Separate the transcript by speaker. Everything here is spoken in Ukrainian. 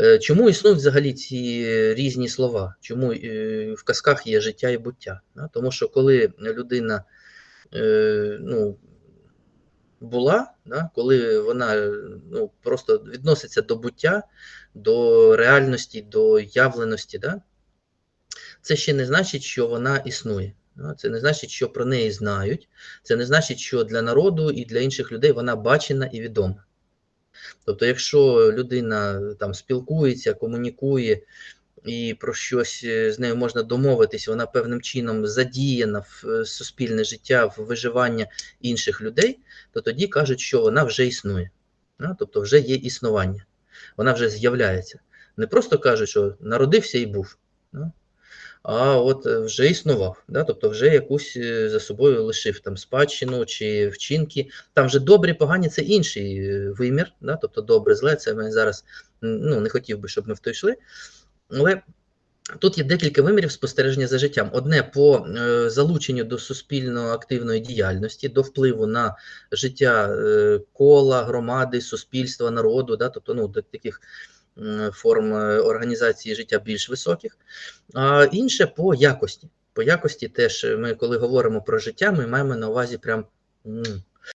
Speaker 1: Е, Чому існують взагалі ці різні слова? Чому е, в казках є життя і буття? Тому що коли людина е, ну, була, коли вона ну, просто відноситься до буття, до реальності, до явленості, це ще не значить, що вона існує. Це не значить, що про неї знають, це не значить, що для народу і для інших людей вона бачена і відома. Тобто, якщо людина там спілкується, комунікує і про щось е, з нею можна домовитись, вона певним чином задіяна в е, суспільне життя, в виживання інших людей, то тоді кажуть, що вона вже існує. Тобто вже є існування, вона вже з'являється. Не просто кажуть, що народився і був. А от е, вже існував, да? тобто вже якусь е, за собою лишив там спадщину чи вчинки. Там вже добрі, погані це інший е, вимір, да? тобто добре, зле, це ми зараз ну, не хотів би, щоб ми в то йшли. Але тут є декілька вимірів спостереження за життям. Одне по залученню до суспільно активної діяльності, до впливу на життя кола, громади, суспільства, народу, да? тобто ну, до таких форм е, організації життя більш високих. А інше по якості. По якості теж ми, коли говоримо про життя, ми маємо на увазі прям